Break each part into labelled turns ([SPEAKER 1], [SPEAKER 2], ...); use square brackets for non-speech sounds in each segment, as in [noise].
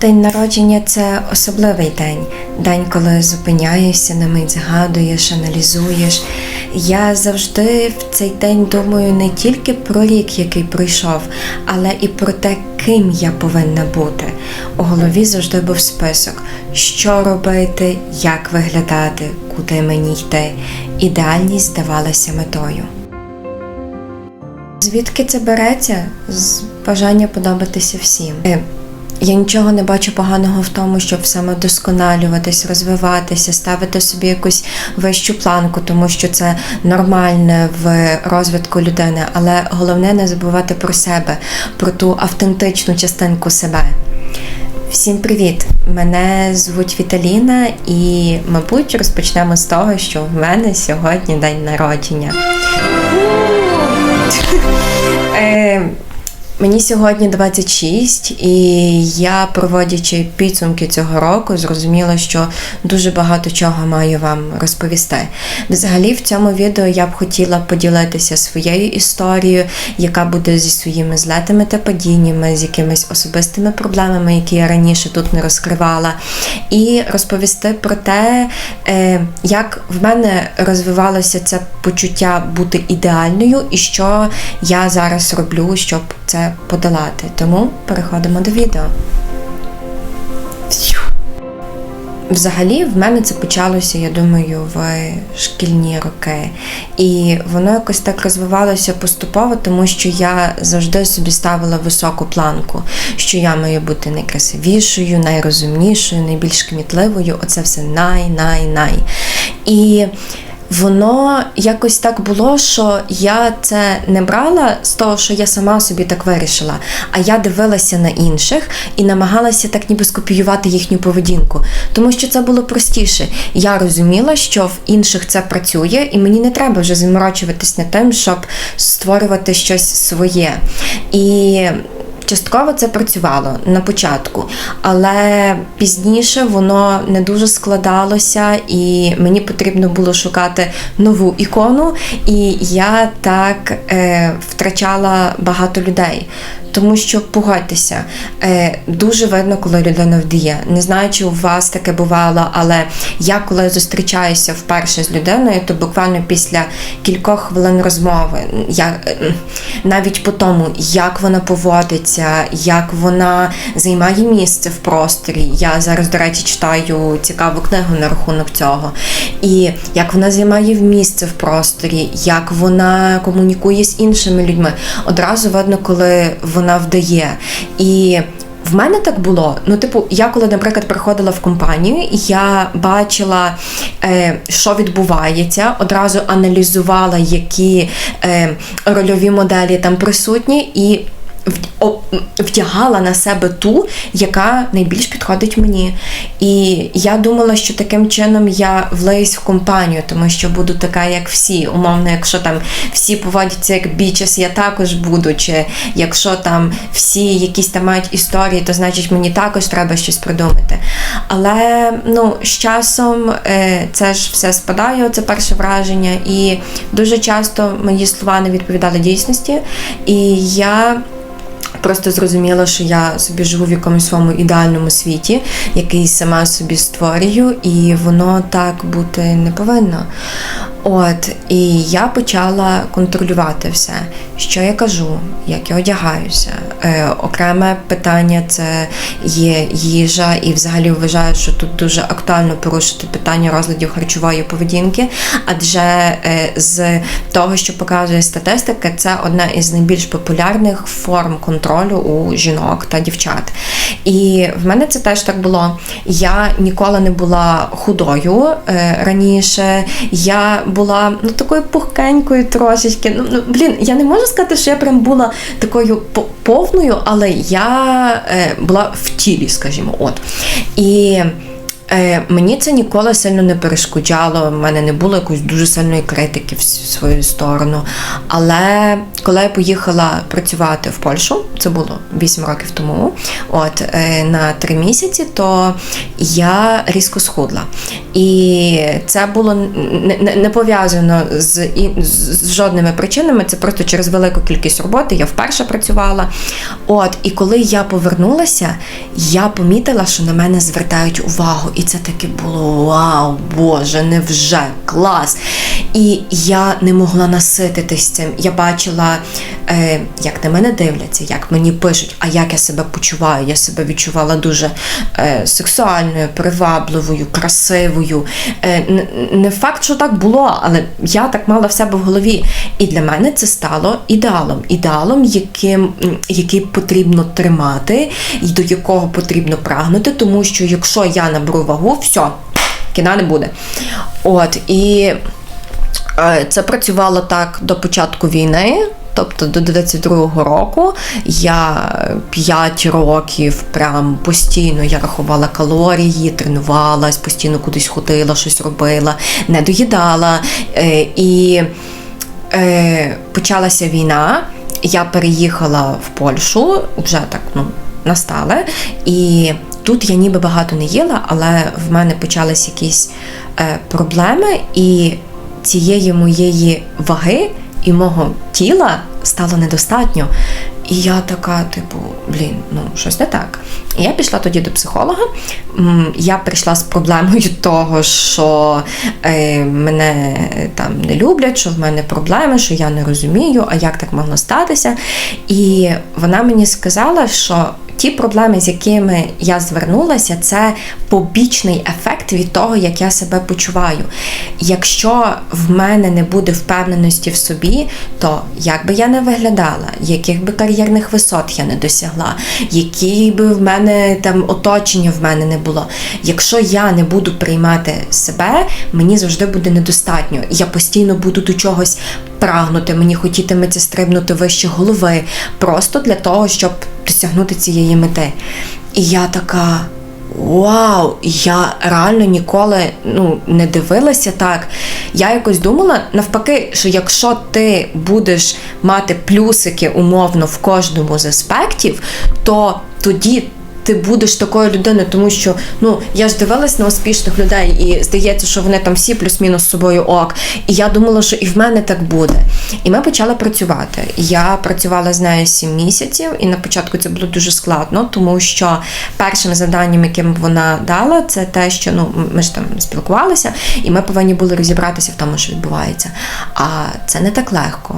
[SPEAKER 1] День народження це особливий день. День, коли зупиняєшся на мить, згадуєш, аналізуєш. Я завжди в цей день думаю не тільки про рік, який пройшов, але і про те, ким я повинна бути. У голові завжди був список, що робити, як виглядати, куди мені йти. Ідеальність здавалася метою. Звідки це береться? З бажання подобатися всім. Я нічого не бачу поганого в тому, щоб самодосконалюватись, розвиватися, ставити собі якусь вищу планку, тому що це нормальне в розвитку людини. Але головне не забувати про себе, про ту автентичну частинку себе. Всім привіт! Мене звуть Віталіна, і, мабуть, розпочнемо з того, що в мене сьогодні день народження. Мені сьогодні 26, і я, проводячи підсумки цього року, зрозуміла, що дуже багато чого маю вам розповісти. Взагалі, в цьому відео я б хотіла поділитися своєю історією, яка буде зі своїми злетами та падіннями, з якимись особистими проблемами, які я раніше тут не розкривала, і розповісти про те, е, як в мене розвивалося це почуття бути ідеальною, і що я зараз роблю, щоб це подолати. Тому переходимо до відео. Взагалі, в мене це почалося, я думаю, в шкільні роки. І воно якось так розвивалося поступово, тому що я завжди собі ставила високу планку, що я маю бути найкрасивішою, найрозумнішою, найбільш кмітливою. Оце все най-най-най. І Воно якось так було, що я це не брала з того, що я сама собі так вирішила, а я дивилася на інших і намагалася так ніби скопіювати їхню поведінку, тому що це було простіше. Я розуміла, що в інших це працює, і мені не треба вже заморочуватись над тим, щоб створювати щось своє. І Частково це працювало на початку, але пізніше воно не дуже складалося, і мені потрібно було шукати нову ікону, і я так е, втрачала багато людей. Тому що погодьтеся, е, дуже видно, коли людина вдіє. Не знаю, чи у вас таке бувало, але я коли зустрічаюся вперше з людиною, то буквально після кількох хвилин розмови, я е, навіть по тому, як вона поводиться, як вона займає місце в просторі. Я зараз, до речі, читаю цікаву книгу на рахунок цього. І як вона займає місце в просторі, як вона комунікує з іншими людьми. Одразу видно, коли вона вдає. І в мене так було. Ну, типу, я коли, наприклад, приходила в компанію, я бачила, е, що відбувається, одразу аналізувала, які е, рольові моделі там присутні, і вдягала на себе ту, яка найбільш підходить мені. І я думала, що таким чином я влиюсь в компанію, тому що буду така, як всі. Умовно, якщо там всі поводяться як бічес, я також буду. Чи якщо там всі якісь там мають історії, то значить мені також треба щось придумати. Але ну, з часом е, це ж все спадає, це перше враження, і дуже часто мої слова не відповідали дійсності. І я. Просто зрозуміла, що я собі живу в якомусь своєму ідеальному світі, який сама собі створюю, і воно так бути не повинно. От, і я почала контролювати все, що я кажу, як я одягаюся. Е, Окреме питання це є їжа, і взагалі вважаю, що тут дуже актуально порушити питання розладів харчової поведінки, адже е, з того, що показує статистика, це одна із найбільш популярних форм контролю у жінок та дівчат. І в мене це теж так було. Я ніколи не була худою е, раніше. Я була ну такою пухкенькою трошечки. Ну, ну блін, я не можу сказати, що я прям була такою повною, але я е, була в тілі, скажімо, от. І Е, Мені це ніколи сильно не перешкоджало. У мене не було якоїсь дуже сильної критики в свою сторону. Але коли я поїхала працювати в Польщу, це було 8 років тому, от е, на 3 місяці, то я різко схудла. І це було не, не, не пов'язано з, з жодними причинами. Це просто через велику кількість роботи. Я вперше працювала. От, і коли я повернулася, я помітила, що на мене звертають увагу. І це таке було вау, Боже, невже клас. І я не могла насититись цим. Я бачила, е, як на мене дивляться, як мені пишуть, а як я себе почуваю. Я себе відчувала дуже е, сексуальною, привабливою, красивою. Е, не факт, що так було, але я так мала в себе в голові. І для мене це стало ідеалом. Ідеалом, яким, який потрібно тримати, і до якого потрібно прагнути, тому що якщо я наберу вагу, все, кіна не буде. От і. Е, Це працювало так до початку війни. Тобто до 22-го року я 5 років прям постійно я рахувала калорії, тренувалась, постійно кудись ходила, щось робила, не доїдала. Е, І е, почалася війна. Я переїхала в Польщу, вже так ну, настала. І тут я ніби багато не їла, але в мене почались якісь е, проблеми, і цієї моєї ваги і мого тіла стало недостатньо. І я така, типу, блін, ну щось не так. І я пішла тоді до психолога. Я прийшла з проблемою [laughs] того, що е, мене там не люблять, що в мене проблеми, що я не розумію, а як так могло статися. І вона мені сказала, що ті проблеми, з якими я звернулася, це побічний ефект від того, як я себе почуваю. Якщо в мене не буде впевненості в собі, то як би я не виглядала, яких би кар'єрних висот я не досягла, які би в мене там оточення в мене не було. Якщо я не буду приймати себе, мені завжди буде недостатньо. Я постійно буду до чогось прагнути, мені хотітиметься стрибнути вище голови, просто для того, щоб досягнути цієї мети. І я така. Вау, я реально ніколи ну, не дивилася так. Я якось думала навпаки, що якщо ти будеш мати плюсики умовно в кожному з аспектів, то тоді ти будеш такою людиною, тому що ну я ж дивилась на успішних людей, і здається, що вони там всі плюс-мінус з собою ок. І я думала, що і в мене так буде. І ми почали працювати. Я працювала з нею 7 місяців, і на початку це було дуже складно, тому що першим завданням, яким вона дала, це те, що ну ми ж там спілкувалися, і ми повинні були розібратися в тому, що відбувається. А це не так легко.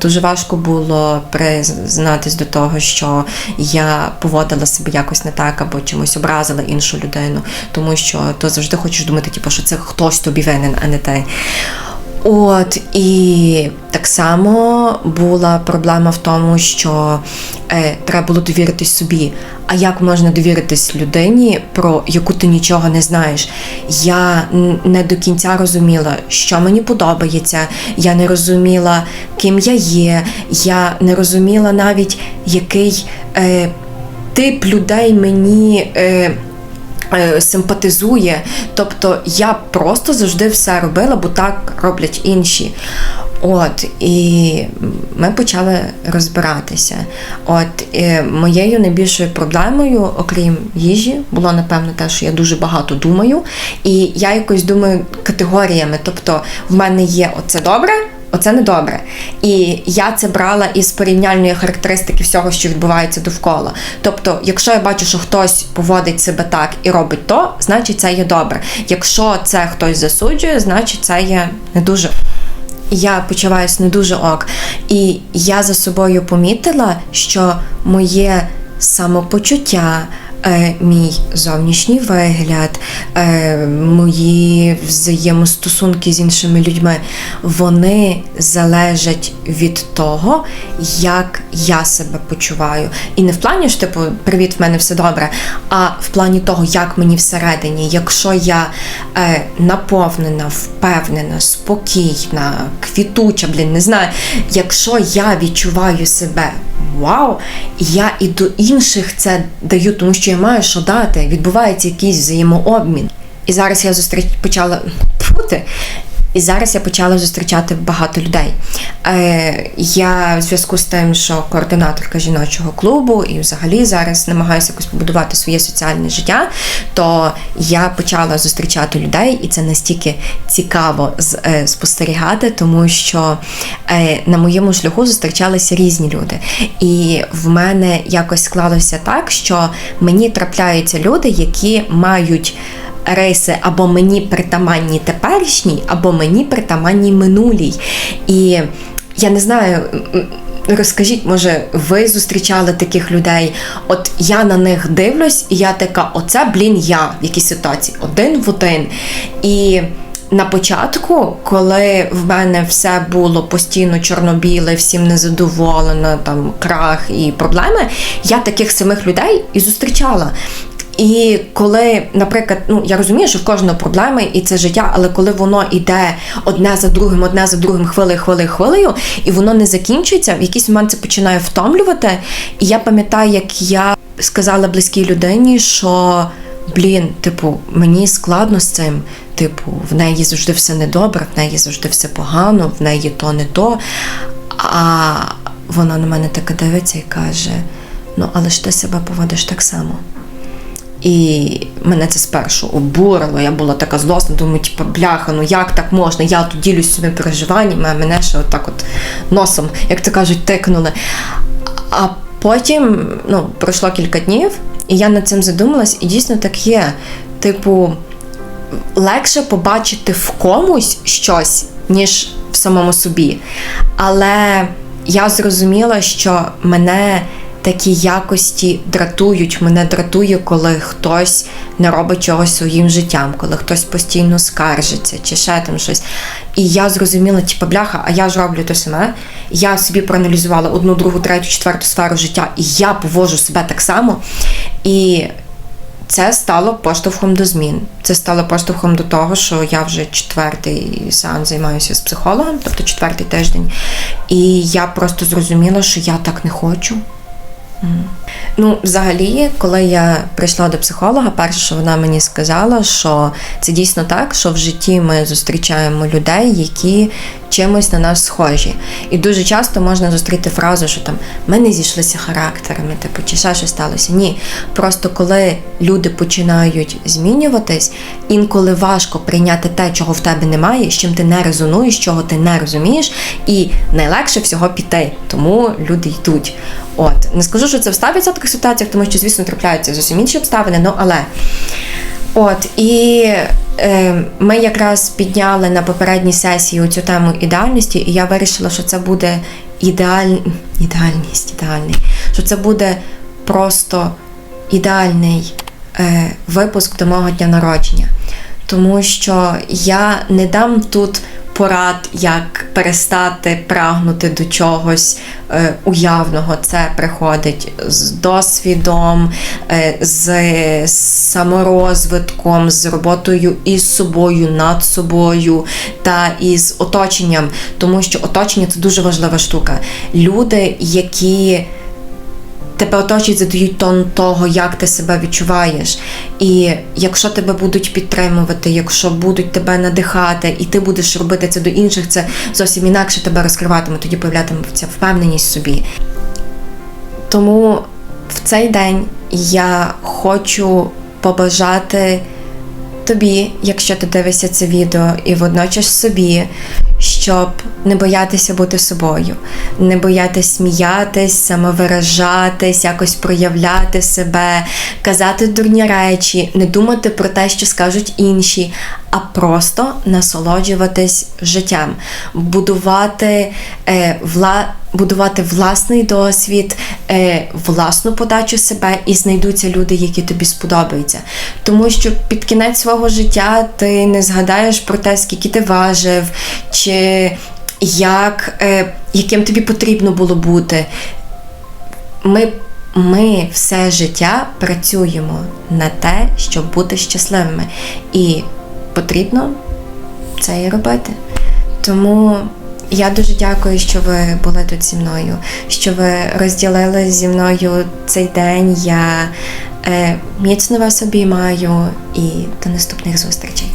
[SPEAKER 1] Дуже важко було признатись до того, що я поводила себе якось не так або чимось образила іншу людину, тому що ти завжди хочеш думати, типу, що це хтось тобі винен, а не ти. От і так само була проблема в тому, що е, треба було довіритись собі. А як можна довіритись людині, про яку ти нічого не знаєш? Я не до кінця розуміла, що мені подобається. Я не розуміла, ким я є. Я не розуміла навіть, який е, тип людей мені. Е, е, Симпатизує, тобто я просто завжди все робила, бо так роблять інші. От, і ми почали розбиратися. От е, моєю найбільшою проблемою, окрім їжі, було напевно те, що я дуже багато думаю. І я якось думаю категоріями. Тобто, в мене є оце добре, оце не добре. І я це брала із порівняльної характеристики всього, що відбувається довкола. Тобто, якщо я бачу, що хтось поводить себе так і робить то, значить це є добре. Якщо це хтось засуджує, значить це є не дуже. Я почуваюся не дуже ок. І я за собою помітила, що моє самопочуття, мій зовнішній вигляд, е, мої взаємостосунки з іншими людьми, вони залежать від того, як я себе почуваю. І не в плані ж, типу, привіт, в мене все добре, а в плані того, як мені всередині, якщо я е, наповнена, впевнена, спокійна, квітуча, блін, не знаю, якщо я відчуваю себе вау! Я і до інших це даю, тому що я маю що дати. Відбувається якийсь взаємообмін. І зараз я зустріч почала бути. І зараз я почала зустрічати багато людей. Е, Я в зв'язку з тим, що координаторка жіночого клубу, і взагалі зараз намагаюся якось побудувати своє соціальне життя, то я почала зустрічати людей, і це настільки цікаво е, спостерігати, тому що е, на моєму шляху зустрічалися різні люди. І в мене якось склалося так, що мені трапляються люди, які мають риси або мені притаманні теперішній, або мені притаманні минулій. І я не знаю. Розкажіть, може, ви зустрічали таких людей? От я на них дивлюсь, і я така, оце, блін, я в якійсь ситуації один в один. І на початку, коли в мене все було постійно чорно-біле, всім незадоволено, там крах і проблеми, я таких самих людей і зустрічала. І коли, наприклад, ну я розумію, що в кожного проблеми і це життя, але коли воно йде одне за другим, одне за другим, хвилею, хвилею, хвилею, і воно не закінчується, в якийсь момент це починає втомлювати. І я пам'ятаю, як я сказала близькій людині, що блін, типу, мені складно з цим. Типу, в неї завжди все недобре, в неї завжди все погано, в неї то не то. А вона на мене таке дивиться і каже: ну, але ж ти себе поводиш так само. І мене це спершу обурило. Я була така злосна, думаю, типу, бляха, ну як так можна? Я тут ділюсь своїми переживаннями, а мене ще отак от носом, як то кажуть, тикнули. А потім ну, пройшло кілька днів, і я над цим задумалась, і дійсно так є. Типу, легше побачити в комусь щось, ніж в самому собі. Але я зрозуміла, що мене такі якості дратують. Мене дратує, коли хтось не робить чогось своїм життям, коли хтось постійно скаржиться чи ще там щось. І я зрозуміла, типу, бляха, а я ж роблю те саме. Я собі проаналізувала одну, другу, третю, четверту сферу життя, і я повожу себе так само. І це стало поштовхом до змін. Це стало поштовхом до того, що я вже четвертий сеанс займаюся з психологом, тобто четвертий тиждень. І я просто зрозуміла, що я так не хочу. Ну, взагалі, коли я прийшла до психолога, перше, що вона мені сказала, що це дійсно так, що в житті ми зустрічаємо людей, які чимось на нас схожі. І дуже часто можна зустріти фразу, що там ми не зійшлися характерами, типу, чи ще щось сталося. Ні. Просто коли люди починають змінюватись, інколи важко прийняти те, чого в тебе немає, з чим ти не резонуєш, чого ти не розумієш, і найлегше всього піти. Тому люди йдуть. От не скажу, що це в 100% ситуаціях, тому що, звісно, трапляються зовсім інші обставини, ну але. От і е, ми якраз підняли на попередній сесії цю тему ідеальності, і я вирішила, що це буде ідеаль... ідеальність, ідеальний, що це буде просто ідеальний е, випуск до мого дня народження. Тому що я не дам тут порад, як перестати прагнути до чогось е, уявного. Це приходить з досвідом, е, з саморозвитком, з роботою із собою, над собою та із оточенням, тому що оточення це дуже важлива штука. Люди, які тебе оточують, задають тон того, як ти себе відчуваєш. І якщо тебе будуть підтримувати, якщо будуть тебе надихати, і ти будеш робити це до інших, це зовсім інакше тебе розкриватиме, тоді появлятиметься впевненість в собі. Тому в цей день я хочу побажати тобі, якщо ти дивишся це відео, і водночас собі, щоб не боятися бути собою, не боятися сміятись, самовиражатись, якось проявляти себе, казати дурні речі, не думати про те, що скажуть інші, а просто насолоджуватись життям, будувати е, вла. Будувати власний досвід, е, власну подачу себе, і знайдуться люди, які тобі сподобаються. Тому що під кінець свого життя ти не згадаєш про те, скільки ти важив, чи як, е, яким тобі потрібно було бути. Ми ми все життя працюємо на те, щоб бути щасливими. І потрібно це і робити. Тому Я дуже дякую, що ви були тут зі мною, що ви розділили зі мною цей день. Я е, міцно вас обіймаю і до наступних зустрічей.